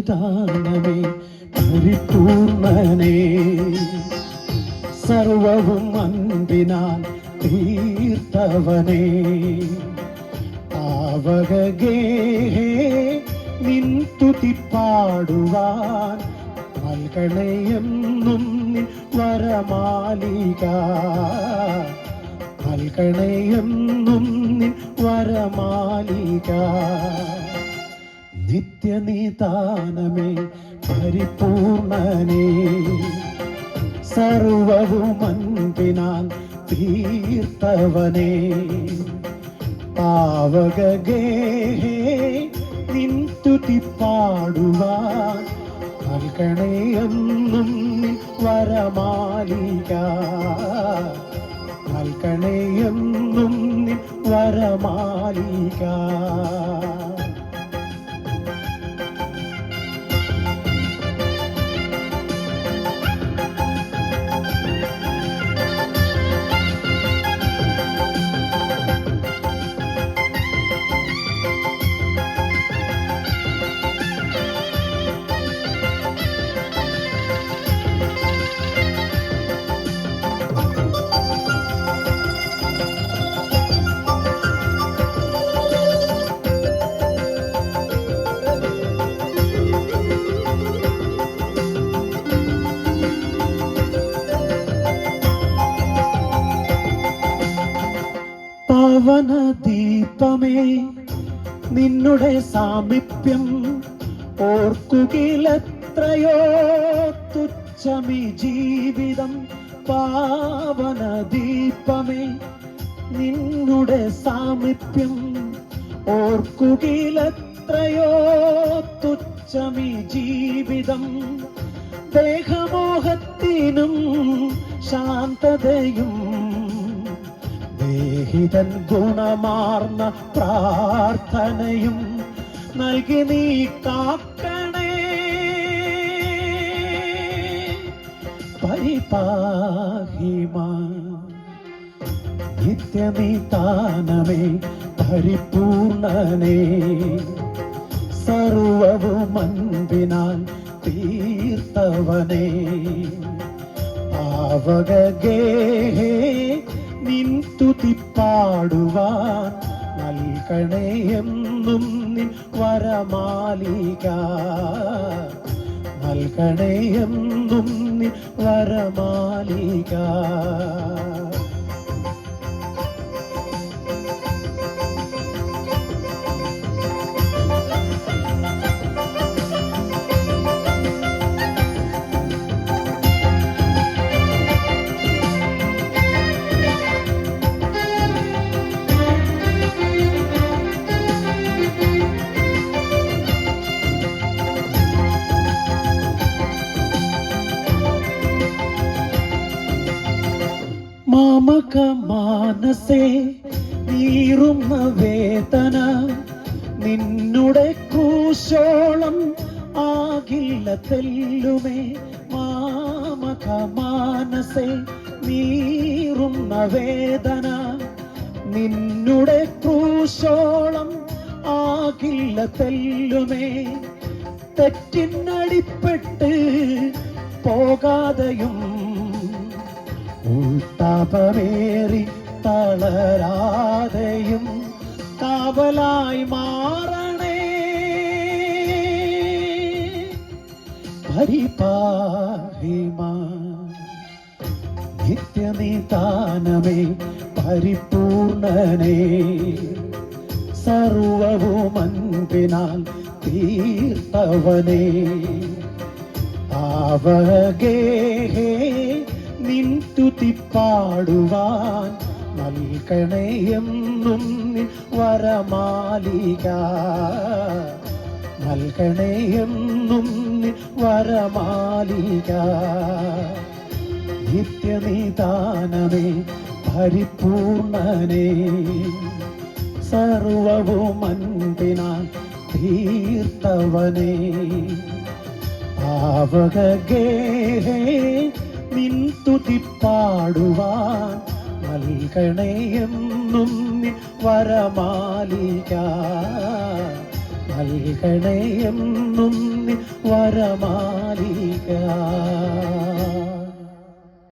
നിത്യനിദാനമേ പരിപൂർണനേ. സർവവും അൻപിനാൽ തീർത്തവനേ. ആവകേ നിൻ തുതിപ്പാടുവാൻ നൽകണയെന്നും നിൻ വരമാലിക. നൽകണയെന്നും നിൻ വരമാലിക. നിത്യനിദാനമേ പരിപൂർണനേ. സർവവും അൻപിനാൽ തീർത്തവനേ. പാവകഗേഹേ നിൻ പാടുവാൻ നൽകണയെന്നും നിൻ വരമാലിക. നൽകണയെന്നും വരമാലിക. പവന ദീപമേ നിന്നുടെ സാമീപ്യം ഓർക്കുകിലെത്രയോ തുച്ഛമി ജീവിതം പാവന ദീപമേ നിന്നുടെ സാമീപ്യം ഓർക്കുകിലെത്രയോ തുച്ഛമി ജീവിതം. ദേഹമോഹത്തിനും ശാന്തതയും ദേഹിതൻ ഗുണമാർന്ന പ്രാർത്ഥനയും നൽകി നീ കാക്കണേ. പരിപാഹിമ നിത്യനിതാനമേ പരിപൂർണനേ. സർവവും അൻപിനാൽ തീർത്തവനേ. ആവകഗേഹേ നിൻ തുതി പാടുവാൻ നൽകണയെന്നും നിൻ വരമാലിക. നൽകണയെന്നും നിൻ വരമാലിക. മാമക മാനസേ നീറുന്ന വേദന നിന്നുടെ കൂശോളം ആകില്ല തെല്ലുമേ. മാമക മാനസേ നീറുന്ന വേദന നിന്നുടെ കൂശോളം ആകില്ല തെല്ലുമേ. തെറ്റിനടിപ്പെട്ട് പോകാതെയും ഉൾത്താപമേറി തളരാതെയും കാവലായി മാറണേ. പരിപാഹിമാ നിത്യനിതാനമേ പരിപൂർണനേ. സർവവും അൻപിനാൽ തീർത്തവനേ. ആവകേഹേ നിൻ പാടുവാൻ നൽകണയെന്നും നിൻ വരമാലിക. നൽകണയെന്നും നിൻ വരമാലിക. നിത്യനിദാനമേ പരിപൂർണനേ. സർവവും അന്തിനാൻ തീർത്തവനേ. പാവകഗേഹേ നിൻ തുതി പാടുവാൻ നൽകണയെന്നും വരമാലിക. നൽകണേയെന്നും വരമാലിക.